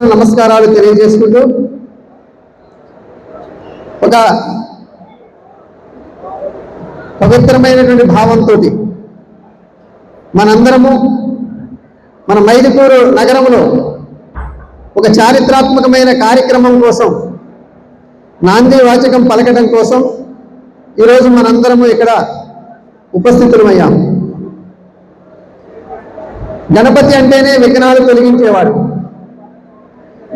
నమస్కారాలు తెలియజేసుకుంటూ ఒక పవిత్రమైనటువంటి భావంతో మనందరము మన మైదుకూరు నగరంలో ఒక చారిత్రాత్మకమైన కార్యక్రమం కోసం నాంది వాచకం పలకడం కోసం ఈరోజు మనందరము ఇక్కడ ఉపస్థితులమయ్యాము గణపతి అంటేనే విఘ్నాలు తొలగించేవాడు.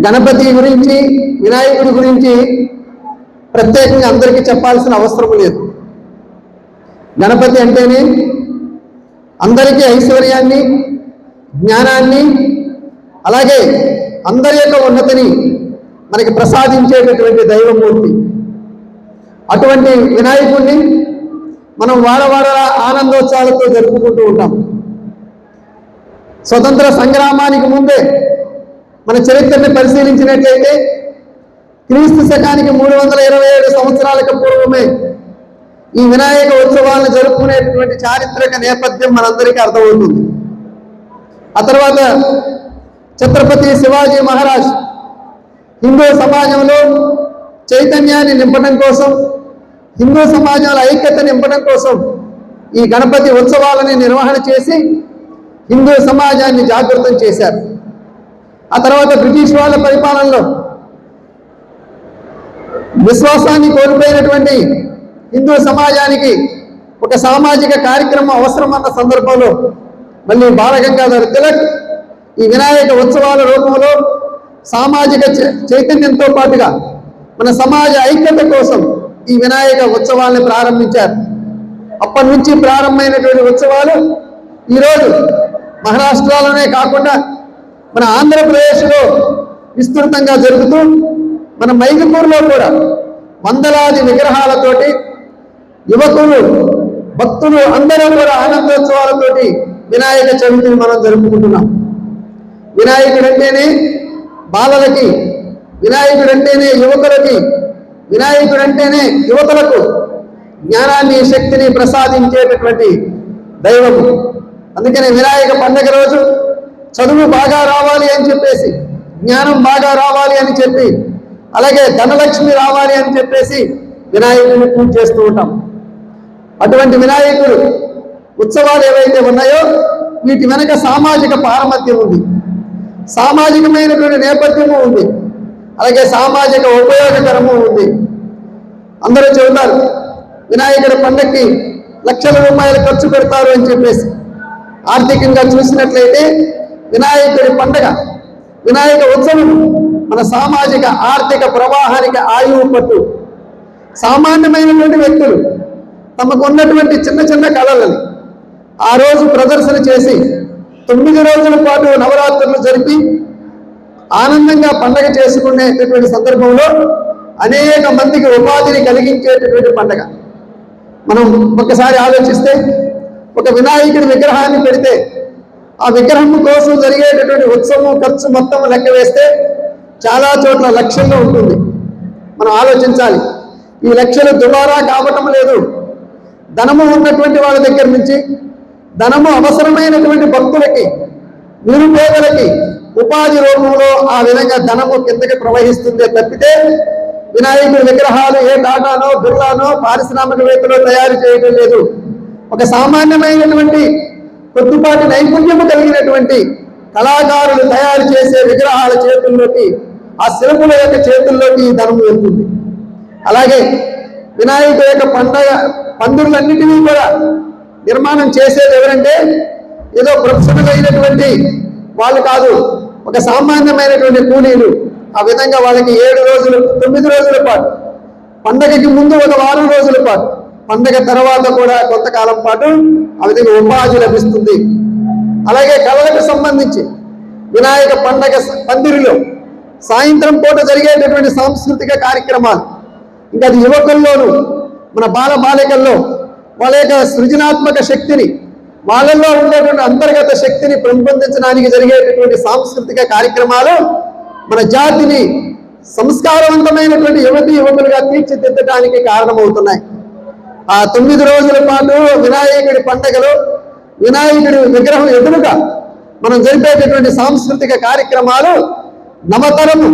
గణపతి గురించి వినాయకుడి గురించి ప్రత్యేకంగా అందరికీ చెప్పాల్సిన అవసరం లేదు. గణపతి అంటేనే అందరికీ ఐశ్వర్యాన్ని జ్ఞానాన్ని అలాగే అందరి యొక్క ఉన్నతిని మనకి ప్రసాదించేటటువంటి దైవమూర్తి. అటువంటి వినాయకుడిని మనం వార వార ఆనందోత్సవాలతో జరుపుకుంటూ ఉంటాం. స్వతంత్ర సంగ్రామానికి ముందే మన చరిత్రని పరిశీలించినట్లయితే క్రీస్తు శకానికి మూడు వందల ఇరవై ఏడు సంవత్సరాలకు పూర్వమే ఈ వినాయక ఉత్సవాలను జరుపుకునేటటువంటి చారిత్రక నేపథ్యం మనందరికీ అర్థమవుతుంది. ఆ తర్వాత ఛత్రపతి శివాజీ మహారాజ్ హిందూ సమాజంలో చైతన్యాన్ని నింపడం కోసం హిందూ సమాజంలో ఐక్యత నింపడం కోసం ఈ గణపతి ఉత్సవాలని నిర్వహణ చేసి హిందూ సమాజాన్ని జాగృతం చేశారు. ఆ తర్వాత బ్రిటిష్ వాళ్ళ పరిపాలనలో విశ్వాసాన్ని కోల్పోయినటువంటి హిందూ సమాజానికి ఒక సామాజిక కార్యక్రమం అవసరమన్న సందర్భంలో మళ్ళీ బాలగంగాధర తిలక్ ఈ వినాయక ఉత్సవాల రూపంలో సామాజిక చై- చైతన్యంతో పాటుగా మన సమాజ ఐక్యత కోసం ఈ వినాయక ఉత్సవాలను ప్రారంభించారు. అప్పటి నుంచి ప్రారంభమైనటువంటి ఉత్సవాలు ఈరోజు మహారాష్ట్రలోనే కాకుండా మన ఆంధ్రప్రదేశ్లో విస్తృతంగా జరుగుతూ మన మైదుకూరులో కూడా వందలాది విగ్రహాలతోటి యువకులు భక్తులు అందరూ కూడా ఆనందోత్సవాలతోటి వినాయక చవితిని మనం జరుపుకుంటున్నాం. వినాయకుడు అంటేనే బాలలకి వినాయకుడు అంటేనే యువకులకి వినాయకుడు అంటేనే యువకులకు జ్ఞానాన్ని శక్తిని ప్రసాదించేటటువంటి దైవము. అందుకనే వినాయక పండగ రోజు చదువు బాగా రావాలి అని చెప్పేసి జ్ఞానం బాగా రావాలి అని చెప్పి అలాగే ధనలక్ష్మి రావాలి అని చెప్పేసి వినాయకుడిని పూజ చేస్తూ ఉంటాం. అటువంటి వినాయకుడు ఉత్సవాలు ఏవైతే ఉన్నాయో వీటి వెనక సామాజిక పారమత్యం ఉంది. సామాజికమైనటువంటి నేపథ్యము ఉంది. అలాగే సామాజిక ఉపయోగకరము ఉంది. అందరూ చెబుతారు వినాయకుడి పండక్కి లక్షల రూపాయలు ఖర్చు పెడతారు అని చెప్పేసి. ఆర్థికంగా చూసినట్లయితే వినాయకుడి పండగ వినాయక ఉత్సవం మన సామాజిక ఆర్థిక ప్రవాహానికి ఆయువు పట్టు. సామాన్యమైనటువంటి వ్యక్తులు తమకు ఉన్నటువంటి చిన్న చిన్న కళలని ఆ రోజు ప్రదర్శన చేసి తొమ్మిది రోజుల పాటు నవరాత్రులు జరిపి ఆనందంగా పండగ చేసుకునేటటువంటి సందర్భంలో అనేక మందికి ఉపాధిని కలిగించేటటువంటి పండగ. మనం ఒకసారి ఆలోచిస్తే ఒక వినాయకుడి విగ్రహాన్ని పెడితే ఆ విగ్రహం కోసం జరిగేటటువంటి ఉత్సవం ఖర్చు మొత్తం లెక్క వేస్తే చాలా చోట్ల లక్ష్యంగా ఉంటుంది. మనం ఆలోచించాలి. ఈ లక్షలు దుబారా కావటం లేదు. ధనము ఉన్నటువంటి వాళ్ళ దగ్గర నుంచి ధనము అవసరమైనటువంటి భక్తులకి నిరుపేదలకి ఉపాధి రూపంలో ఆ విధంగా ధనము కిందకి ప్రవహిస్తుందే తప్పితే వినాయకుడి విగ్రహాలు ఏ టాటానో బిర్లానో పారిశ్రామికవేత్తలో తయారు చేయడం లేదు. ఒక సామాన్యమైనటువంటి కొద్దిపాటి నైపుణ్యము కలిగినటువంటి కళాకారులు తయారు చేసే విగ్రహాల చేతుల్లోకి ఆ శిల్పుల యొక్క చేతుల్లోకి ఈ ధనం వెళ్తుంది. అలాగే వినాయకుడి యొక్క పండగ పందులన్నిటినీ కూడా నిర్మాణం చేసేది ఎవరంటే ఏదో ప్రొఫెషనల్ అయినటువంటి వాళ్ళు కాదు ఒక సామాన్యమైనటువంటి కూలీలు. ఆ విధంగా వాళ్ళకి ఏడు రోజులు తొమ్మిది రోజుల పాటు పండగకి ముందు ఒక వారం రోజుల పాటు పండగ తర్వాత కూడా కొంతకాలం పాటు ఆ విధంగా ఉపాధి లభిస్తుంది. అలాగే కళలకు సంబంధించి వినాయక పండగ పందిరిలో సాయంత్రం పూట జరిగేటటువంటి సాంస్కృతిక కార్యక్రమాలు. ఇంకా అది యువకుల్లోనూ మన బాల బాలికల్లో వాళ్ళ యొక్క సృజనాత్మక శక్తిని వాళ్ళల్లో ఉండేటువంటి అంతర్గత శక్తిని పెంపొందించడానికి జరిగేటటువంటి సాంస్కృతిక కార్యక్రమాలు మన జాతిని సంస్కారవంతమైనటువంటి యువతి యువకులుగా తీర్చిదిద్దడానికి కారణమవుతున్నాయి. ఆ తొమ్మిది రోజుల పాటు వినాయకుడి పండగలో వినాయకుడి విగ్రహం ఎదురుగా మనం జరిపేటటువంటి సాంస్కృతిక కార్యక్రమాలు నవతరము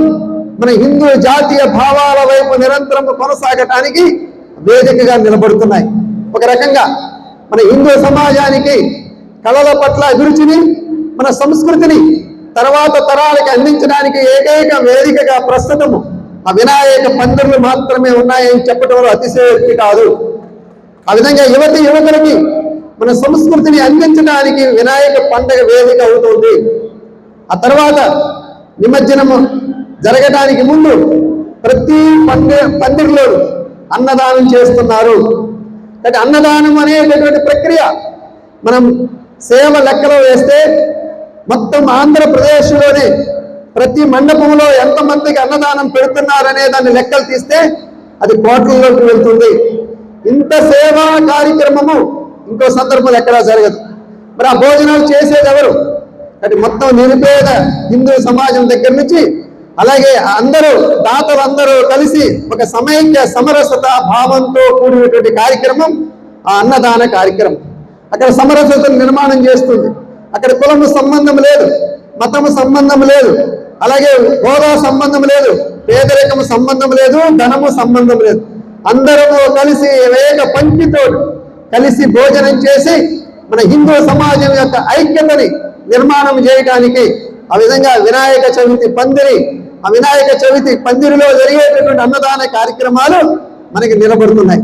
మన హిందూ జాతీయ భావాల వైపు నిరంతరము కొనసాగటానికి వేదికగా నిలబడుతున్నాయి. ఒక రకంగా మన హిందూ సమాజానికి కళల పట్ల అభిరుచిని మన సంస్కృతిని తర్వాత తరాలకి అందించడానికి ఏకైక వేదికగా ప్రస్తుతము ఆ వినాయక పందిర్లు మాత్రమే ఉన్నాయని చెప్పడంలో అతిశయోక్తి కాదు. ఆ విధంగా యువతి యువకులకి మన సంస్కృతిని అందించడానికి వినాయక పండగ వేదిక అవుతుంది. ఆ తర్వాత నిమజ్జనము జరగడానికి ముందు ప్రతి పండి పందిరిలో అన్నదానం చేస్తున్నారు. అంటే అన్నదానం అనేటటువంటి ప్రక్రియ మనం సేవ లెక్కలో వేస్తే మొత్తం ఆంధ్రప్రదేశ్లోనే ప్రతి మండపంలో ఎంతమందికి అన్నదానం పెడుతున్నారనే దాన్ని లెక్కలు తీస్తే అది కోట్లలోకి వెళ్తుంది. సేవా కార్యక్రమము ఇంకో సందర్భంలో ఎక్కడా జరగదు. మరి ఆ భోజనాలు చేసేది ఎవరు? అంటే మొత్తం నిరుపేద హిందూ సమాజం దగ్గర నుంచి అలాగే అందరూ దాతలందరూ కలిసి ఒక సమైక్య సమరసత భావంతో కూడినటువంటి కార్యక్రమం ఆ అన్నదాన కార్యక్రమం. అక్కడ సమరసతను నిర్మాణం చేస్తుంది. అక్కడ కులము సంబంధం లేదు మతము సంబంధం లేదు అలాగే హోదా సంబంధం లేదు పేదరికము సంబంధం లేదు ధనము సంబంధం లేదు. అందరము కలిసి వేగ పంక్తితో కలిసి భోజనం చేసి మన హిందూ సమాజం యొక్క ఐక్యతని నిర్మాణం చేయడానికి ఆ విధంగా వినాయక చవితి పందిరి ఆ వినాయక చవితి పందిరిలో జరిగేటటువంటి అన్నదాన కార్యక్రమాలు మనకి నిలబడుతున్నాయి.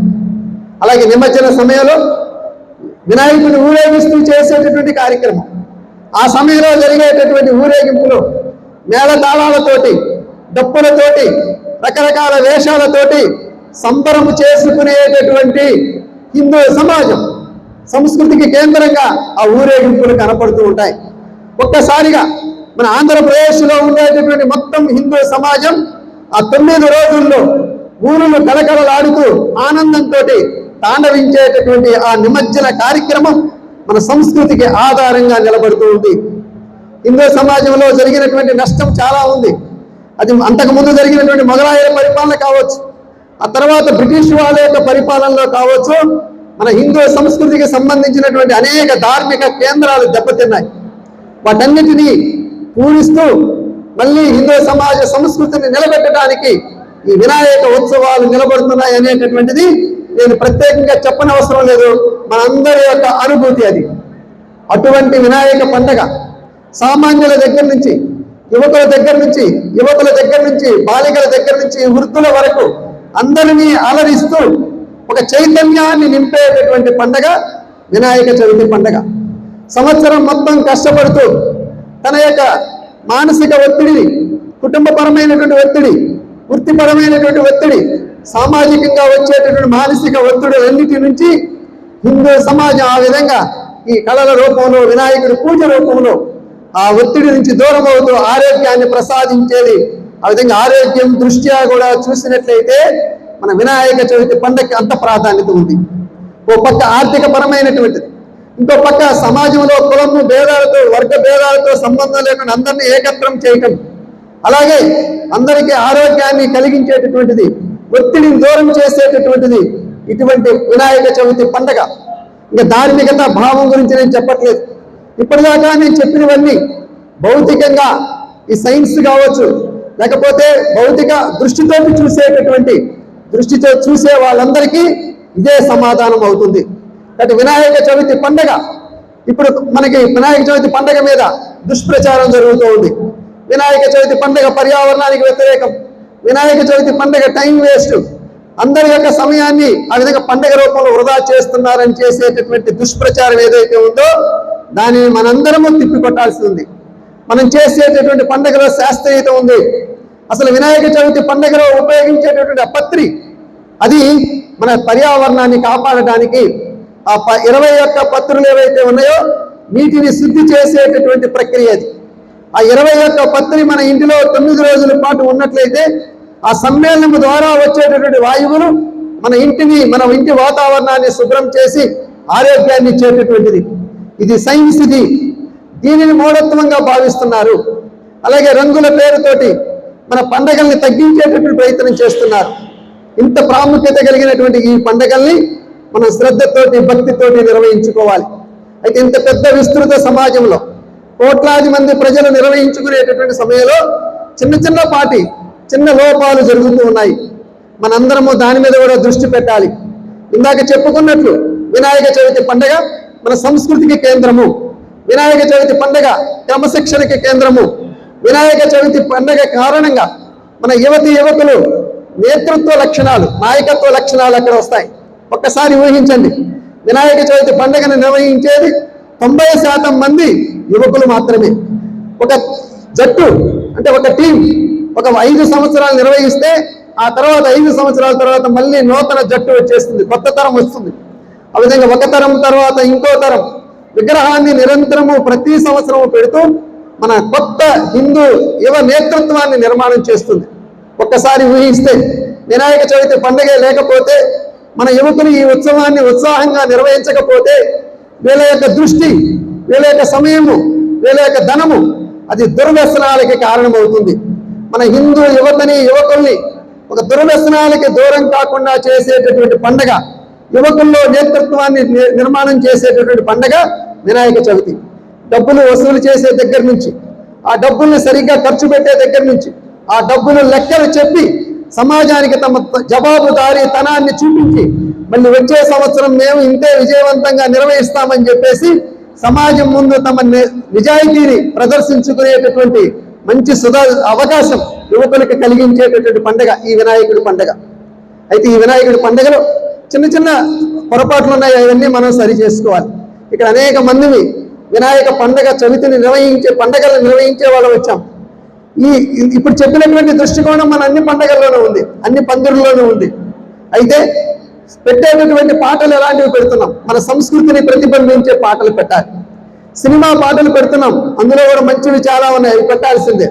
అలాగే నిమజ్జన సమయంలో వినాయకుని ఊరేగిస్తూ చేసేటటువంటి కార్యక్రమం ఆ సమయంలో జరిగేటటువంటి ఊరేగింపులు మేళతాళాలతోటి డప్పులతోటి రకరకాల వేషాలతోటి సంబరము చేసుకునేటటువంటి హిందూ సమాజం సంస్కృతికి కేంద్రంగా ఆ ఊరేగింపులు కనపడుతూ ఉంటాయి. ఒక్కసారిగా మన ఆంధ్రప్రదేశ్లో ఉండేటటువంటి మొత్తం హిందూ సమాజం ఆ తొమ్మిది రోజుల్లో ఊరులు కలకలలాడుతూ ఆనందంతో తాండవించేటటువంటి ఆ నిమజ్జన కార్యక్రమం మన సంస్కృతికి ఆధారంగా నిలబడుతూ ఉంది. హిందూ సమాజంలో జరిగినటువంటి నష్టం చాలా ఉంది. అది అంతకు ముందు జరిగినటువంటి మొఘలాయుల పరిపాలన కావచ్చు. ఆ తర్వాత బ్రిటిష్ వాళ్ళ యొక్క పరిపాలనలో కావచ్చు మన హిందూ సంస్కృతికి సంబంధించినటువంటి అనేక ధార్మిక కేంద్రాలు దెబ్బతిన్నాయి. వాటన్నిటినీ పూరిస్తూ మళ్ళీ హిందూ సమాజ సంస్కృతిని నిలబెట్టడానికి ఈ వినాయక ఉత్సవాలు నిలబడుతున్నాయి అనేటటువంటిది నేను ప్రత్యేకంగా చెప్పనవసరం లేదు. మనందరి యొక్క అనుభూతి అది. అటువంటి వినాయక పండగ సామాన్యుల దగ్గర నుంచి యువకుల దగ్గర నుంచి యువకుల దగ్గర నుంచి బాలికల దగ్గర నుంచి వృద్ధుల వరకు అందరినీ అలరిస్తూ ఒక చైతన్యాన్ని నింపేటటువంటి పండగ వినాయక చవితి పండగ. సంవత్సరం మొత్తం కష్టపడుతూ తన యొక్క మానసిక ఒత్తిడిని కుటుంబపరమైనటువంటి ఒత్తిడి వృత్తిపరమైనటువంటి ఒత్తిడి సామాజికంగా వచ్చేటటువంటి మానసిక ఒత్తిడులన్నిటి నుంచి హిందూ సమాజం ఆ విధంగా ఈ కళల రూపంలో వినాయకుడి పూజ రూపంలో ఆ ఒత్తిడి నుంచి దూరం అవుతూ ఆరోగ్యాన్ని ప్రసాదించేది ఆ విధంగా ఆరోగ్యం దృష్ట్యా కూడా చూసినట్లయితే మన వినాయక చవితి పండగకి అంత ప్రాధాన్యత ఉంది. ఓ పక్క ఆర్థిక పరమైనటువంటిది ఇంకో పక్క సమాజంలో కులము భేదాలతో వర్గ భేదాలతో సంబంధం లేకుండా అందరినీ ఏకత్రం చేయటం. అలాగే అందరికీ ఆరోగ్యాన్ని కలిగించేటటువంటిది ఒత్తిడిని దూరం చేసేటటువంటిది ఇటువంటి వినాయక చవితి పండగ. ఇంకా ధార్మికత భావం గురించి నేను చెప్పట్లేదు. ఇప్పటిదాకా నేను చెప్పినవన్నీ భౌతికంగా ఈ సైన్స్ కావచ్చు లేకపోతే భౌతిక దృష్టితో చూసేటటువంటి దృష్టితో చూసే వాళ్ళందరికీ ఇదే సమాధానం అవుతుంది. కాబట్టి వినాయక చవితి పండగ ఇప్పుడు మనకి వినాయక చవితి పండగ మీద దుష్ప్రచారం జరుగుతూ ఉంది. వినాయక చవితి పండగ పర్యావరణానికి వ్యతిరేకం. వినాయక చవితి పండగ టైం వేస్ట్. అందరి యొక్క సమయాన్ని ఆ విధంగా పండగ రూపంలో వృధా చేస్తున్నారని చేసేటటువంటి దుష్ప్రచారం ఏదైతే ఉందో దానిని మనందరము తిప్పికొట్టాల్సి ఉంది. మనం చేసేటటువంటి పండగలో శాస్త్రీయత ఉంది. అసలు వినాయక చవితి పండగలో ఉపయోగించేటటువంటి పత్రి అది మన పర్యావరణాన్ని కాపాడటానికి ఆ ప ఇరవై ఒక్క పత్రులు ఏవైతే ఉన్నాయో నీటిని శుద్ధి చేసేటటువంటి ప్రక్రియ అది. ఆ ఇరవై ఒక్క పత్రి మన ఇంటిలో తొమ్మిది రోజుల పాటు ఉన్నట్లయితే ఆ సమ్మేళనం ద్వారా వచ్చేటటువంటి వాయువులు మన ఇంటిని మన ఇంటి వాతావరణాన్ని శుభ్రం చేసి ఆరోగ్యాన్ని ఇచ్చేటటువంటిది. ఇది సైన్స్ ఇది. దీనిని మూఢత్వంగా భావిస్తున్నారు. అలాగే రంగుల పేరుతోటి మన పండగల్ని తగ్గించేటటువంటి ప్రయత్నం చేస్తున్నారు. ఇంత ప్రాముఖ్యత కలిగినటువంటి ఈ పండగల్ని మనం శ్రద్ధతోటి భక్తితోటి నిర్వహించుకోవాలి. అయితే ఇంత పెద్ద విస్తృత సమాజంలో కోట్లాది మంది ప్రజలు నిర్వహించుకునేటటువంటి సమయంలో చిన్న చిన్న పాటి చిన్న లోపాలు జరుగుతూ ఉన్నాయి. మనందరము దాని మీద కూడా దృష్టి పెట్టాలి. ఇందాక చెప్పుకున్నట్లు వినాయక చవితి పండగ మన సంస్కృతికి కేంద్రము. వినాయక చవితి పండగ క్రమశిక్షణకి కేంద్రము. వినాయక చవితి పండగ కారణంగా మన యువతి యువకులు నేతృత్వ లక్షణాలు నాయకత్వ లక్షణాలు అక్కడ వస్తాయి. ఒక్కసారి ఊహించండి. వినాయక చవితి పండుగను నిర్వహించేది తొంభై శాతం మంది యువకులు మాత్రమే. ఒక జట్టు అంటే ఒక టీం ఒక ఐదు సంవత్సరాలు నిర్వహిస్తే ఆ తర్వాత ఐదు సంవత్సరాల తర్వాత మళ్ళీ నూతన జట్టు వచ్చేస్తుంది కొత్త తరం వస్తుంది. ఆ విధంగా ఒక తరం తర్వాత ఇంకో తరం. విగ్రహాన్ని నిరంతరము ప్రతి సంవత్సరము పెడుతూ మన కొత్త హిందూ యువ నేతృత్వాన్ని నిర్మాణం చేస్తుంది. ఒక్కసారి ఊహిస్తే వినాయక చవితి పండుగ లేకపోతే మన యువకులు ఈ ఉత్సవాన్ని ఉత్సాహంగా నిర్వహించకపోతే వీళ్ళ యొక్క దృష్టి వీళ్ళ యొక్క సమయము వీళ్ళ యొక్క ధనము అది దుర్వ్యసనాలకి కారణమవుతుంది. మన హిందూ యువతని యువకుల్ని ఒక దుర్వ్యసనాలకి దూరం కాకుండా చేసేటటువంటి పండగ యువకుల్లో నేతృత్వాన్ని నిర్మాణం చేసేటటువంటి పండగ వినాయక చవితి. డబ్బులు వసూలు చేసే దగ్గర నుంచి ఆ డబ్బుల్ని సరిగ్గా ఖర్చు పెట్టే దగ్గర నుంచి ఆ డబ్బులు లెక్కలు చెప్పి సమాజానికి తమ త- జవాబుదారీతనాన్ని చూపించి మళ్ళీ వచ్చే సంవత్సరం మేము ఇంతే విజయవంతంగా నిర్వహిస్తామని చెప్పేసి సమాజం ముందు తమ నిజాయితీని ప్రదర్శించుకునేటటువంటి మంచి సుధా అవకాశం యువకులకు కలిగించేటటువంటి పండగ ఈ వినాయకుడి పండగ. అయితే ఈ వినాయకుడి పండుగలో చిన్న చిన్న పొరపాట్లు ఉన్నాయి అవన్నీ మనం సరి చేసుకోవాలి. ఇక్కడ అనేక మందిని వినాయక పండగ చవితిని నిర్వహించే పండగలు నిర్వహించే వాళ్ళు వచ్చాం. ఈ ఇప్పుడు చెప్పినటువంటి దృష్టికోణం మన అన్ని పండగల్లోనూ ఉంది అన్ని పందిరుల్లోనూ ఉంది. అయితే పెట్టేటటువంటి పాటలు ఎలాంటివి పెడుతున్నాం? మన సంస్కృతిని ప్రతిబింబించే పాటలు పెట్టాలి. సినిమా పాటలు పెడుతున్నాం అందులో కూడా మంచివి చాలా ఉన్నాయి అవి పెట్టాల్సిందే.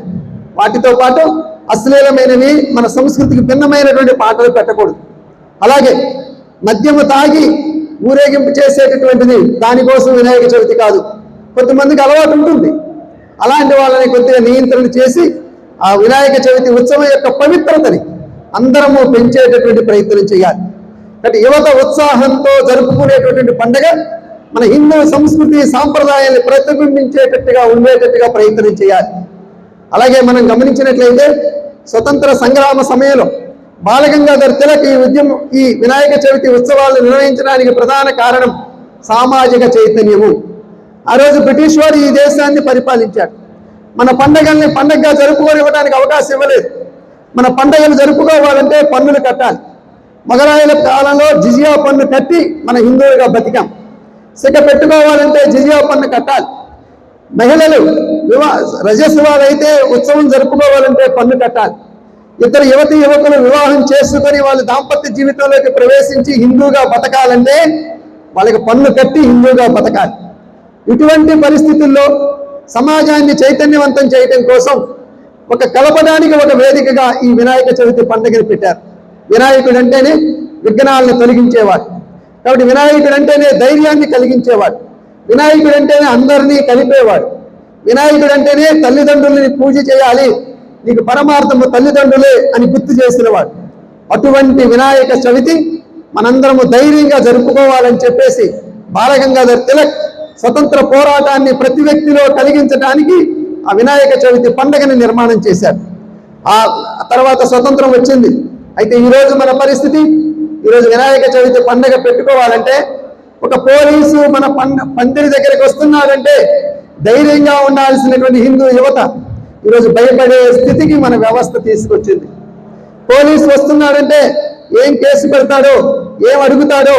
వాటితో పాటు అశ్లీలమైనవి మన సంస్కృతికి భిన్నమైనటువంటి పాటలు పెట్టకూడదు. అలాగే మద్యము తాగి ఊరేగింపు చేసేటటువంటిది దానికోసం వినాయక చవితి కాదు. కొంతమందికి అలవాటు ఉంటుంది. అలాంటి వాళ్ళని కొద్దిగా నియంత్రణ చేసి ఆ వినాయక చవితి ఉత్సవం యొక్క పవిత్రతని అందరము పెంచేటటువంటి ప్రయత్నం చేయాలి. అంటే యువత ఉత్సాహంతో జరుపుకునేటటువంటి పండగ మన హిందూ సంస్కృతి సాంప్రదాయాన్ని ప్రతిబింబించేటట్టుగా ఉండేటట్టుగా ప్రయత్నం చేయాలి. అలాగే మనం గమనించినట్లయితే స్వతంత్ర సంగ్రామ సమయంలో బాలగంగాధర్ తిలక్ ఈ ఉద్యమం ఈ వినాయక చవితి ఉత్సవాలు నిర్వహించడానికి ప్రధాన కారణం సామాజిక చైతన్యము. ఆ రోజు బ్రిటిష్ వారు ఈ దేశాన్ని పరిపాలించారు. మన పండగల్ని పండగగా జరుపుకోనివ్వడానికి అవకాశం ఇవ్వలేదు. మన పండగలు జరుపుకోవాలంటే పన్నులు కట్టాలి. మొగలాయుల కాలంలో జిజియా పన్ను కట్టి మన హిందువులుగా బతికాం. సిగ పెట్టుకోవాలంటే జిజియా పన్ను కట్టాలి. మహిళలు వివా రజస్వాలైతే ఉత్సవం జరుపుకోవాలంటే పన్ను కట్టాలి. ఇద్దరు యువతి యువకులు వివాహం చేసుకొని వాళ్ళు దాంపత్య జీవితంలోకి ప్రవేశించి హిందూగా బతకాలంటే వాళ్ళకి పన్ను కట్టి హిందూగా బతకాలి. ఇటువంటి పరిస్థితుల్లో సమాజాన్ని చైతన్యవంతం చేయటం కోసం ఒక కలపడానికి ఒక వేదికగా ఈ వినాయక చవితి పండుగను పెట్టారు. వినాయకుడు అంటేనే విఘ్నాలను తొలగించేవాడు. కాబట్టి వినాయకుడు అంటేనే ధైర్యాన్ని కలిగించేవాడు. వినాయకుడు అంటేనే అందరినీ కలిపేవాడు. వినాయకుడు అంటేనే తల్లిదండ్రులని పూజ చేయాలి నీకు పరమార్థము తల్లిదండ్రులే అని గుర్తు చేసినవాడు. అటువంటి వినాయక చవితి మనందరము ధైర్యంగా జరుపుకోవాలని చెప్పేసి బాలగంగాధర్ తిలక్ స్వతంత్ర పోరాటాన్ని ప్రతి వ్యక్తిలో కలిగించడానికి ఆ వినాయక చవితి పండుగని నిర్మాణం చేశారు. ఆ తర్వాత స్వతంత్రం వచ్చింది. అయితే ఈరోజు మన పరిస్థితి ఈరోజు వినాయక చవితి పండుగ పెట్టుకోవాలంటే ఒక పోలీసు మన పందిరి దగ్గరికి వస్తున్నాడంటే ధైర్యంగా ఉండాల్సినటువంటి హిందూ యువత ఈరోజు భయపడే స్థితికి మన వ్యవస్థ తీసుకొచ్చింది. పోలీసు వస్తున్నాడంటే ఏం కేసు పెడతాడో ఏం అడుగుతాడో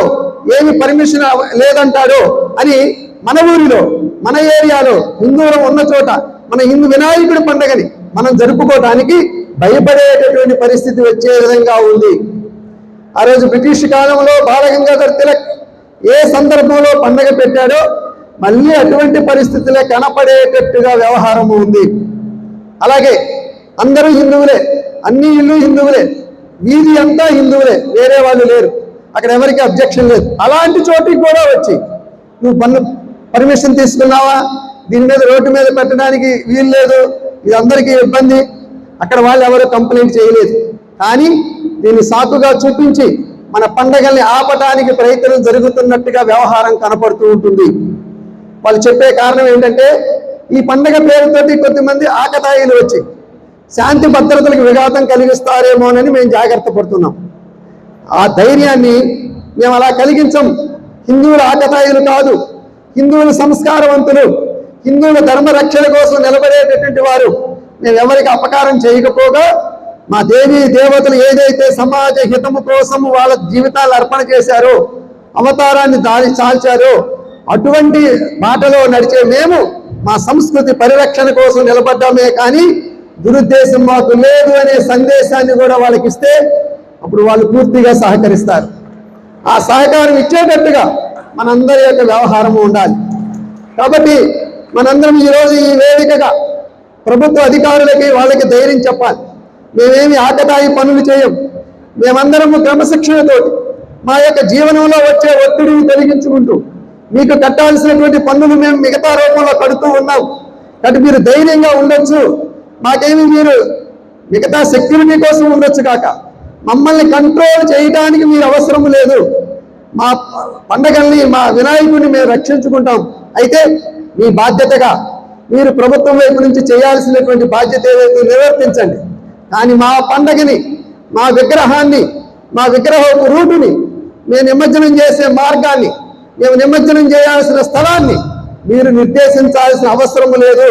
ఏమి పర్మిషన్ అవ- లేదంటాడో అని మన ఊరిలో మన ఏరియాలో హిందువులు ఉన్న చోట మన హిందూ వినాయకుడి పండగని మనం జరుపుకోవడానికి భయపడేటటువంటి పరిస్థితి వచ్చే విధంగా ఉంది. ఆ రోజు బ్రిటిష్ కాలంలో బాలగంగాధర్ తిలక్ ఏ సందర్భంలో పండగ పెట్టాడో మళ్ళీ అటువంటి పరిస్థితులే కనపడేటట్టుగా వ్యవహారం ఉంది. అలాగే అందరూ హిందువులే అన్ని ఇల్లు హిందువులే వీధి అంతా హిందువులే వేరే వాళ్ళు లేరు. అక్కడ ఎవరికి అబ్జెక్షన్ లేదు. అలాంటి చోటికి కూడా వచ్చి నువ్వు పన్ను పర్మిషన్ తీసుకున్నావా? దీని మీద రోడ్డు మీద పెట్టడానికి వీలు లేదు. ఇది అందరికీ ఇబ్బంది. అక్కడ వాళ్ళు ఎవరు కంప్లైంట్ చేయలేదు. కానీ దీన్ని సాకుగా చూపించి మన పండగల్ని ఆపటానికి ప్రయత్నం జరుగుతున్నట్టుగా వ్యవహారం కనపడుతూ ఉంటుంది. వాళ్ళు చెప్పే కారణం ఏంటంటే ఈ పండగ పేరుతోటి కొద్దిమంది ఆకతాయిలు వచ్చి శాంతి భద్రతలకు విఘాతం కలిగిస్తారేమోనని మేము జాగ్రత్త పడుతున్నాం. ఆ ధైర్యాన్ని మేము అలా కలిగించం. హిందువుల ఆకతాయిలు కాదు హిందువుల సంస్కారవంతులు హిందువుల ధర్మ రక్షణ కోసం నిలబడేటటువంటి వారు. మేము ఎవరికి అపకారం చేయకపోగా మా దేవి దేవతలు ఏదైతే సమాజ హితము కోసం వాళ్ళ జీవితాలు అర్పణ చేశారో అవతారాన్ని దారి చాల్చారో అటువంటి బాటలో నడిచే మేము మా సంస్కృతి పరిరక్షణ కోసం నిలబడ్డామే కానీ దురుద్దేశం మాకు లేదు అనే సందేశాన్ని కూడా వాళ్ళకి ఇస్తే అప్పుడు వాళ్ళు పూర్తిగా సహకరిస్తారు. ఆ సహకారం ఇచ్చేటట్టుగా మనందరి యొక్క వ్యవహారం ఉండాలి. కాబట్టి మనందరం ఈరోజు ఈ వేదికగా ప్రభుత్వ అధికారులకి వాళ్ళకి ధైర్యం చెప్పాలి. మేమేమి ఆకతాయి పనులు చేయం. మేమందరము క్రమశిక్షణతోటి మా యొక్క జీవనంలో వచ్చే ఒత్తిడిని తొలగించుకుంటూ మీకు కట్టాల్సినటువంటి పన్నులు మేము మిగతా రూపంలో కడుతూ ఉన్నాం. కాబట్టి మీరు ధైర్యంగా ఉండొచ్చు. మాకేమి మీరు మిగతా సెక్యూరిటీ కోసం ఉండొచ్చు కాక మమ్మల్ని కంట్రోల్ చేయడానికి మీరు అవసరం లేదు. మా పండగల్ని మా వినాయకుడిని మేము రక్షించుకుంటాం. అయితే మీ బాధ్యతగా మీరు ప్రభుత్వం వైపు నుంచి చేయాల్సినటువంటి బాధ్యత ఏదైతే నిర్వర్తించండి. కానీ మా పండగని మా విగ్రహాన్ని మా విగ్రహపు రూటుని మేము నిమజ్జనం చేసే మార్గాన్ని మేము నిమజ్జనం చేయాల్సిన స్థలాన్ని మీరు నిర్దేశించాల్సిన అవసరం లేదు.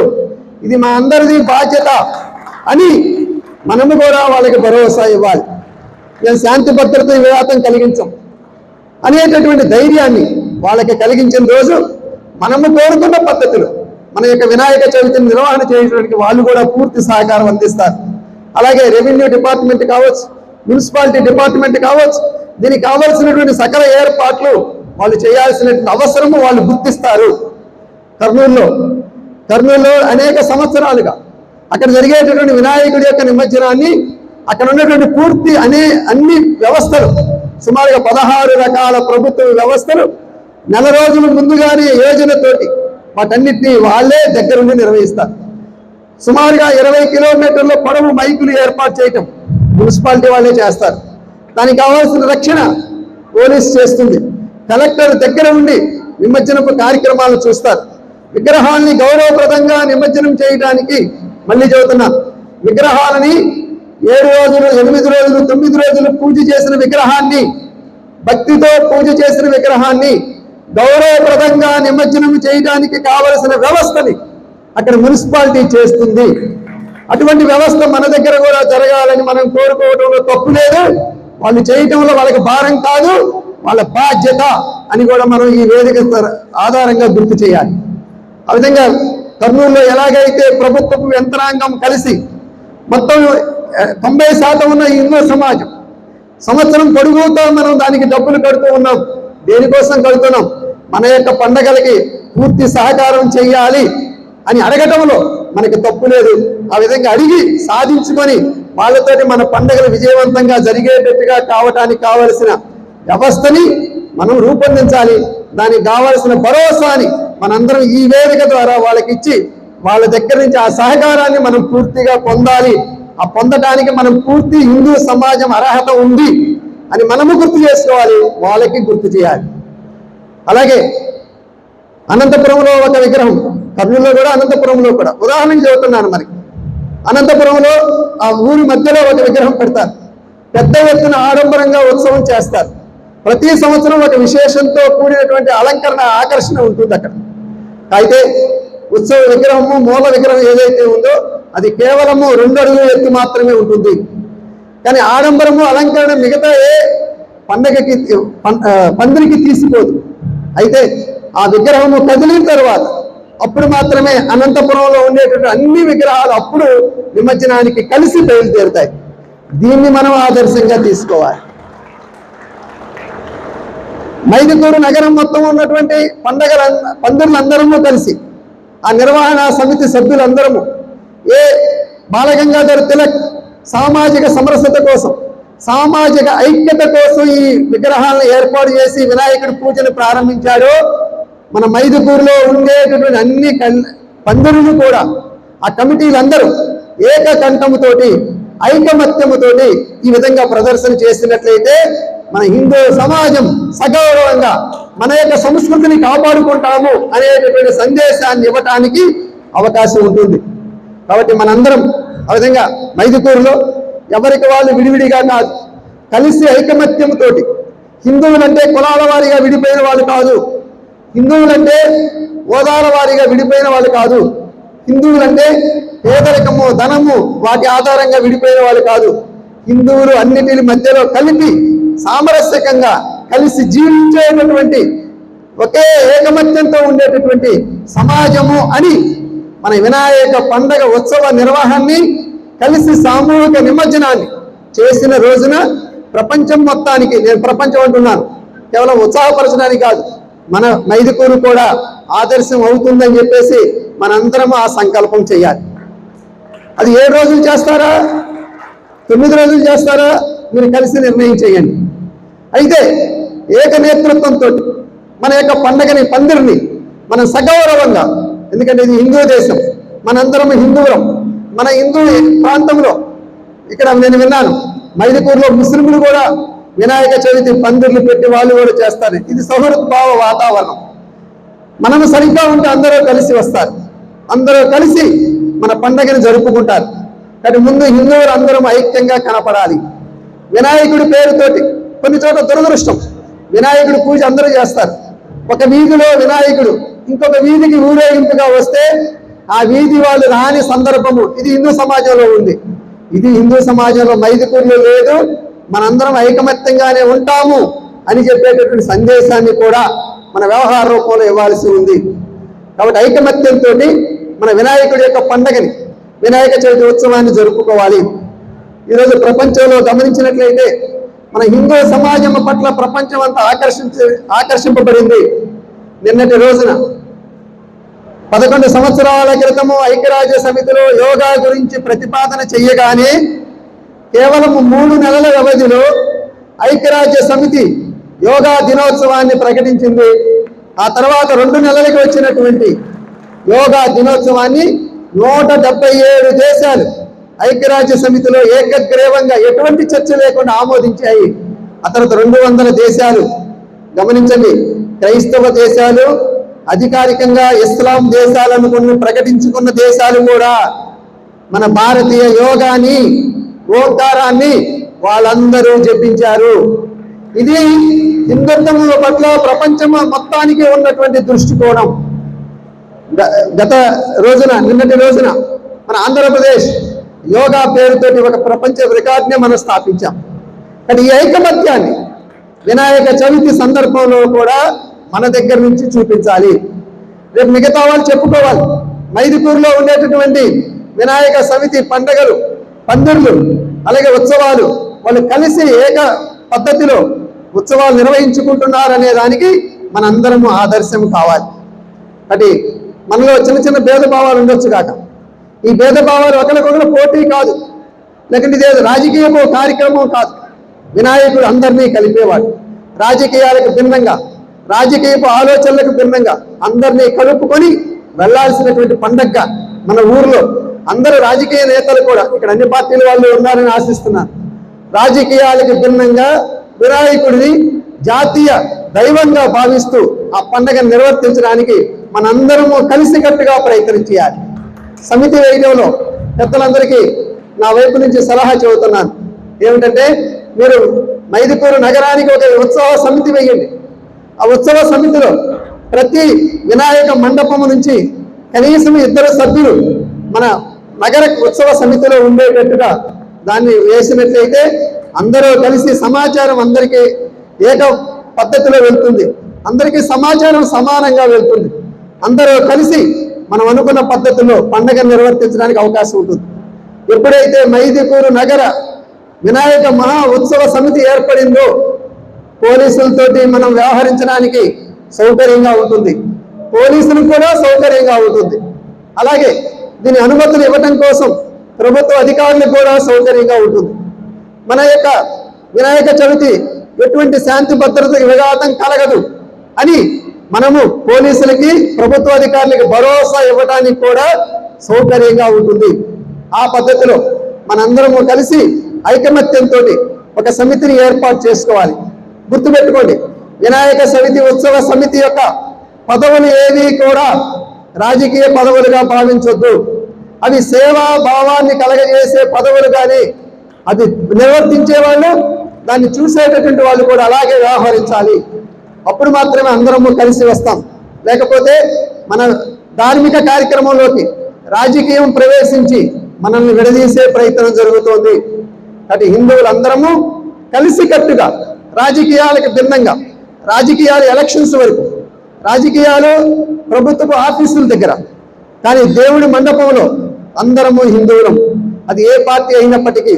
ఇది మా అందరిది బాధ్యత అని మనము కూడా వాళ్ళకి భరోసా ఇవ్వాలి. మేము శాంతి భద్రత వివాదం కలిగించాం. అనేటటువంటి ధైర్యాన్ని వాళ్ళకి కలిగించిన రోజు మనము కోరుకున్న పద్ధతులు మన యొక్క వినాయక చవితిని నిర్వహణ చేయడానికి వాళ్ళు కూడా పూర్తి సహకారం అందిస్తారు. అలాగే రెవెన్యూ డిపార్ట్మెంట్ కావచ్చు మున్సిపాలిటీ డిపార్ట్మెంట్ కావచ్చు దీనికి కావాల్సినటువంటి సకల ఏర్పాట్లు వాళ్ళు చేయాల్సినటువంటి అవసరము వాళ్ళు గుర్తిస్తారు. కర్నూలులో కర్నూలులో అనేక సంవత్సరాలుగా అక్కడ జరిగేటటువంటి వినాయకుడి యొక్క నిమజ్జనాన్ని అక్కడ ఉన్నటువంటి పూర్తి అనే అన్ని వ్యవస్థలు సుమారుగా పదహారు రకాల ప్రభుత్వ వ్యవస్థలు నెల రోజుల ముందుగానే యోజనతోటి వాటన్నిటినీ వాళ్ళే దగ్గరుండి నిర్వహిస్తారు. సుమారుగా ఇరవై కిలోమీటర్ల పొడవు మైకులు ఏర్పాటు చేయటం మున్సిపాలిటీ వాళ్ళే చేస్తారు. దానికి కావాల్సిన రక్షణ పోలీస్ చేస్తుంది. కలెక్టర్ దగ్గర ఉండి నిమజ్జనపు కార్యక్రమాలు చూస్తారు. విగ్రహాల్ని గౌరవప్రదంగా నిమజ్జనం చేయడానికి మళ్ళీ చెబుతున్నా విగ్రహాలని ఏడు రోజులు ఎనిమిది రోజులు తొమ్మిది రోజులు పూజ చేసిన విగ్రహాన్ని భక్తితో పూజ చేసిన విగ్రహాన్ని గౌరవప్రదంగా నిమజ్జనం చేయడానికి కావలసిన వ్యవస్థని అక్కడ మున్సిపాలిటీ చేస్తుంది. అటువంటి వ్యవస్థ మన దగ్గర కూడా జరగాలని మనం కోరుకోవడంలో తప్పు లేదు. వాళ్ళు చేయటంలో వాళ్ళకి భారం కాదు వాళ్ళ బాధ్యత అని కూడా మనం ఈ వేదిక ఆధారంగా గుర్తు చేయాలి. ఆ విధంగా కర్నూలులో ఎలాగైతే ప్రభుత్వపు యంత్రాంగం కలిసి మొత్తం తొంభై శాతం ఉన్న ఈ హిందూ సమాజం సంవత్సరం పొడుగుతో మనం దానికి డబ్బులు కడుతూ ఉన్నాం దేనికోసం కడుతున్నాం? మన యొక్క పండగలకి పూర్తి సహకారం చెయ్యాలి అని అడగటంలో మనకి తప్పు లేదు. ఆ విధంగా అడిగి సాధించుకొని వాళ్ళతోటి మన పండగలు విజయవంతంగా జరిగేటట్టుగా కావటానికి కావలసిన వ్యవస్థని మనం రూపొందించాలి. దానికి కావలసిన భరోసాని మనందరం ఈ వేదిక ద్వారా వాళ్ళకి ఇచ్చి వాళ్ళ దగ్గర నుంచి ఆ సహకారాన్ని మనం పూర్తిగా పొందాలి. ఆ పొందడానికి మనం పూర్తి హిందూ సమాజం అర్హత ఉంది అని మనము గుర్తు చేసుకోవాలి వాళ్ళకి గుర్తు చేయాలి. అలాగే అనంతపురంలో ఒక విగ్రహం కర్నూలులో కూడా అనంతపురంలో కూడా. ఉదాహరణ చెబుతున్నాను మనకి అనంతపురంలో ఆ ఊరి మధ్యలో ఒక విగ్రహం పెడతారు. పెద్ద ఎత్తున ఆడంబరంగా ఉత్సవం చేస్తారు. ప్రతి సంవత్సరం ఒక విశేషంతో కూడినటువంటి అలంకరణ ఆకర్షణ ఉంటుంది అక్కడ. అయితే ఉత్సవ విగ్రహము మూల విగ్రహం ఏదైతే ఉందో అది కేవలము రెండు అడుగుల ఎత్తు మాత్రమే ఉంటుంది. కానీ ఆడంబరము అలంకరణ మిగతా ఏ పండగకి పందిరికి తీసిపోదు. అయితే ఆ విగ్రహము కదిలిన తర్వాత అప్పుడు మాత్రమే అనంతపురంలో ఉండేటువంటి అన్ని విగ్రహాలు అప్పుడు నిమజ్జనానికి కలిసి బయలుదేరుతాయి. దీన్ని మనం ఆదర్శంగా తీసుకోవాలి. మైదుకూరు నగరం మొత్తం ఉన్నటువంటి పండగల పందిరులందరము కలిసి ఆ నిర్వహణ సమితి సభ్యులందరము ఏ బాలగంగాధర్ తిలక్ సామాజిక సమరసత కోసం సామాజిక ఐక్యత కోసం ఈ విగ్రహాలను ఏర్పాటు చేసి వినాయకుడి పూజను ప్రారంభించాడో మన మైదుపూర్లో ఉండేటటువంటి అన్ని కన్- పందిరులు కూడా ఆ కమిటీలందరూ ఏకకంఠముతోటి ఐకమత్యముతోటి ఈ విధంగా ప్రదర్శన చేసినట్లయితే మన హిందూ సమాజం సగౌరవంగా మన యొక్క సంస్కృతిని కాపాడుకుంటాము అనేటటువంటి సందేశాన్ని ఇవ్వటానికి అవకాశం ఉంటుంది. కాబట్టి మనందరం ఆ విధంగా మైదుకూరులో ఎవరికి వాళ్ళు విడివిడిగా కాదు కలిసి ఐకమత్యంతోటి హిందువులంటే కులాల వారిగా విడిపోయిన వాళ్ళు కాదు. హిందువులంటే ఓదాల వారిగా విడిపోయిన వాళ్ళు కాదు. హిందువులంటే పేదరికము ధనము వాటి ఆధారంగా విడిపోయిన వాళ్ళు కాదు. హిందువులు అన్నిటి మధ్యలో కలిపి సామరస్యకంగా కలిసి జీవించేటటువంటి ఒకే ఏకమత్యంతో ఉండేటటువంటి సమాజము అని మన వినాయక పండగ ఉత్సవ నిర్వహణని కలిసి సామూహిక నిమజ్జనాన్ని చేసిన రోజున ప్రపంచం మొత్తానికి నేను ప్రపంచం అంటున్నాను కేవలం ఉత్సాహపరచడానికి కాదు మన మైదుకూరు కూడా ఆదర్శం అవుతుందని చెప్పేసి మనందరం ఆ సంకల్పం చేయాలి. అది ఏడు రోజులు చేస్తారా? తొమ్మిది రోజులు చేస్తారా? మీరు కలిసి నిర్ణయం చేయండి. అయితే ఏక నేతృత్వంతో మన యొక్క పండగని పందిరిని మనం సగౌరవంగా ఎందుకంటే ఇది హిందూ దేశం. మనందరం హిందువులం. మన హిందూ ప్రాంతంలో ఇక్కడ నేను విన్నాను. మైదుకూరులో ముస్లింలు కూడా వినాయక చవితి పందిర్లు పెట్టి వాళ్ళు కూడా చేస్తారు. ఇది సౌహృద్భావ వాతావరణం. మనము సరిగ్గా ఉంటే అందరూ కలిసి వస్తారు. అందరూ కలిసి మన పండగని జరుపుకుంటారు. కానీ ముందు హిందువులు అందరం ఐక్యంగా కనపడాలి. వినాయకుడి పేరుతోటి కొన్ని చోట్ల దురదృష్టం. వినాయకుడి పూజ అందరూ చేస్తారు. ఒక వీధిలో వినాయకుడు ఇంకొక వీధికి ఊరేగింపుగా వస్తే ఆ వీధి వాళ్ళు రాని సందర్భము. ఇది హిందూ సమాజంలో ఉంది. ఇది హిందూ సమాజంలో మైదుకూరులో లేదు. మనందరం ఐకమత్యంగానే ఉంటాము అని చెప్పేటటువంటి సందేశాన్ని కూడా మన వ్యవహార రూపంలో ఇవ్వాల్సి ఉంది. కాబట్టి ఐకమత్యంతో మన వినాయకుడి యొక్క పండగని వినాయక చవితి ఉత్సవాన్ని జరుపుకోవాలి. ఈరోజు ప్రపంచంలో గమనించినట్లయితే మన హిందూ సమాజం పట్ల ప్రపంచం అంతా ఆకర్షించ ఆకర్షింపబడింది. నిన్నటి రోజున పదకొండు సంవత్సరాల క్రితము ఐక్యరాజ్య సమితిలో యోగా గురించి ప్రతిపాదన చెయ్యగానే కేవలం మూడు నెలల వ్యవధిలో ఐక్యరాజ్య సమితి యోగా దినోత్సవాన్ని ప్రకటించింది. ఆ తర్వాత రెండు నెలలకి వచ్చినటువంటి యోగా దినోత్సవాన్ని నూట డెబ్బై ఏడు దేశాలు ఐక్యరాజ్య సమితిలో ఏకగ్రీవంగా ఎటువంటి చర్చ లేకుండా ఆమోదించాయి. ఆ తర్వాత రెండు వందల దేశాలు గమనించండి క్రైస్తవ దేశాలు అధికారికంగా ఇస్లాం దేశాలను కొన్ని ప్రకటించుకున్న దేశాలు కూడా మన భారతీయ యోగాని ఓంకారాన్ని వాళ్ళందరూ జపించారు. ఇది హిందుత్వముల పట్ల ప్రపంచం మొత్తానికి ఉన్నటువంటి దృష్టికోణం. గ- గత రోజున నిన్నటి రోజున మన ఆంధ్రప్రదేశ్ యోగా పేరుతోటి ఒక ప్రపంచ రికార్డ్ని మనం స్థాపించాం. కానీ ఈ ఐకమత్యాన్ని వినాయక చవితి సందర్భంలో కూడా మన దగ్గర నుంచి చూపించాలి. రేపు మిగతా వాళ్ళు చెప్పుకోవాలి. మైదుకూరులో ఉండేటటువంటి వినాయక సమితి పండగలు పందిర్లు అలాగే ఉత్సవాలు వాళ్ళు కలిసి ఏక పద్ధతిలో ఉత్సవాలు నిర్వహించుకుంటున్నారనే దానికి మనందరము ఆదర్శం కావాలి. అది మనలో చిన్న చిన్న భేదభావాలు ఉండొచ్చు కాక. ఈ భేదభావాలు ఒకరికొకరు పోటీ కాదు. లేకుంటే ఇదే రాజకీయమో కార్యక్రమం కాదు. వినాయకుడు అందరినీ కలిపేవాడు. రాజకీయాలకు భిన్నంగా రాజకీయపు ఆలోచనలకు భిన్నంగా అందరినీ కలుపుకొని వెళ్ళాల్సినటువంటి పండగగా మన ఊర్లో అందరు రాజకీయ నేతలు కూడా ఇక్కడ అన్ని పార్టీల వాళ్ళు ఉన్నారని ఆశిస్తున్నాను. రాజకీయాలకు భిన్నంగా వినాయకుడిని జాతీయ దైవంగా భావిస్తూ ఆ పండగను నిర్వర్తించడానికి మనందరము కలిసికట్టుగా ప్రయత్నం చేయాలి. సమితి వేయడంలో పెద్దలందరికీ నా వైపు నుంచి సలహా చెబుతున్నాను. ఏమిటంటే మీరు మైదుకూరు నగరానికి ఒక ఉత్సవ సమితి వేయండి. ఆ ఉత్సవ సమితిలో ప్రతి వినాయక మండపము నుంచి కనీసం ఇద్దరు సభ్యులు మన నగర ఉత్సవ సమితిలో ఉండేటట్టుగా దాన్ని వేసినట్లయితే అందరూ కలిసి సమాచారం అందరికీ ఏక పద్ధతిలో వెళ్తుంది. అందరికీ సమాచారం సమానంగా వెళ్తుంది. అందరూ కలిసి మనం అనుకున్న పద్ధతిలో పండగ నిర్వర్తించడానికి అవకాశం ఉంటుంది. ఎప్పుడైతే మైదిపూరు నగర వినాయక మహా ఉత్సవ సమితి ఏర్పడిందో పోలీసులతోటి మనం వ్యవహరించడానికి సౌకర్యంగా ఉంటుంది. పోలీసులకు కూడా సౌకర్యంగా ఉంటుంది. అలాగే దీని అనుమతులు ఇవ్వటం కోసం ప్రభుత్వ అధికారులకు కూడా సౌకర్యంగా ఉంటుంది. మన యొక్క వినాయక చవితి ఎటువంటి శాంతి భద్రత విఘాతం కలగదు అని మనము పోలీసులకి ప్రభుత్వ అధికారులకి భరోసా ఇవ్వడానికి కూడా సౌకర్యంగా ఉంటుంది. ఆ పద్ధతిలో మనందరము కలిసి ఐకమత్యంతో ఒక సమితిని ఏర్పాటు చేసుకోవాలి. గుర్తుపెట్టుకోండి. వినాయక సమితి ఉత్సవ సమితి యొక్క పదవులు ఏవి కూడా రాజకీయ పదవులుగా భావించొద్దు. అవి సేవా భావాన్ని కలగజేసే పదవులు కానీ అది నిర్వర్తించే వాళ్ళు దాన్ని చూసేటటువంటి వాళ్ళు కూడా అలాగే వ్యవహరించాలి. అప్పుడు మాత్రమే అందరము కలిసి వస్తాం. లేకపోతే మన ధార్మిక కార్యక్రమంలోకి రాజకీయం ప్రవేశించి మనల్ని విడదీసే ప్రయత్నం జరుగుతోంది. కాబట్టి హిందువులందరము కలిసికట్టుగా రాజకీయాలకు భిన్నంగా రాజకీయాలు ఎలక్షన్స్ వరకు రాజకీయాలు ప్రభుత్వపు ఆఫీసుల దగ్గర. కానీ దేవుడి మండపంలో అందరము హిందువులం. అది ఏ పార్టీ అయినప్పటికీ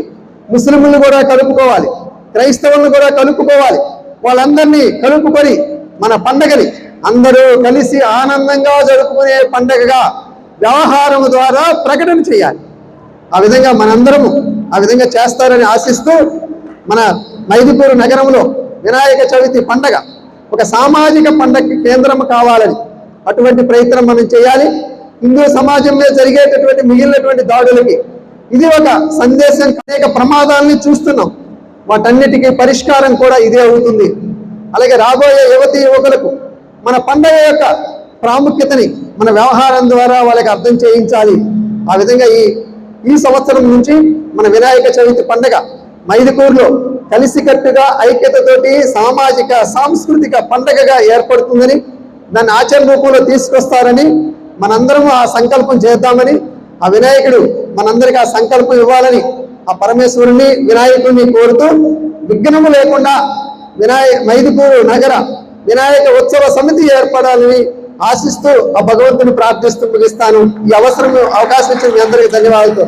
ముస్లింలు కూడా కలుపుకోవాలి క్రైస్తవులను కూడా కలుపుకోవాలి. వాళ్ళందరినీ కలుపుకొని మన పండగని అందరూ కలిసి ఆనందంగా జరుపుకునే పండగగా వ్యవహారం ద్వారా ప్రకటన చేయాలి. ఆ విధంగా మనందరము ఆ విధంగా చేస్తారని ఆశిస్తూ మన మైదుకూరు నగరంలో వినాయక చవితి పండగ ఒక సామాజిక పండగకి కేంద్రం కావాలని అటువంటి ప్రయత్నం మనం చేయాలి. హిందూ సమాజంలో జరిగేటటువంటి మిగిలినటువంటి దాడులకి ఇది ఒక సందేశం అనేక ప్రమాదాలని చూస్తున్నాం. వాటన్నిటికీ పరిష్కారం కూడా ఇదే అవుతుంది. అలాగే రాబోయే యువతి యువకులకు మన పండగ యొక్క ప్రాముఖ్యతని మన వ్యవహారం ద్వారా వాళ్ళకి అర్థం చేయించాలి. ఆ విధంగా ఈ ఈ సంవత్సరం నుంచి మన వినాయక చవితి పండగ మైదుకూరులో కలిసికట్టుగా ఐక్యతతోటి సామాజిక సాంస్కృతిక పండగగా ఏర్పడుతుందని దాన్ని ఆచరణ రూపంలో తీసుకొస్తారని మనందరం ఆ సంకల్పం చేద్దామని ఆ వినాయకుడు మనందరికీ ఆ సంకల్పం ఇవ్వాలని ఆ పరమేశ్వరుని వినాయకుడిని కోరుతూ విఘ్నము లేకుండా వినాయ మైదుపూరు నగర వినాయక ఉత్సవ సమితి ఏర్పడాలని ఆశిస్తూ ఆ భగవంతుని ప్రార్థిస్తూ ముగిస్తాను. ఈ అవసరం అవకాశం ఇచ్చిన మీ అందరికీ ధన్యవాదాలు.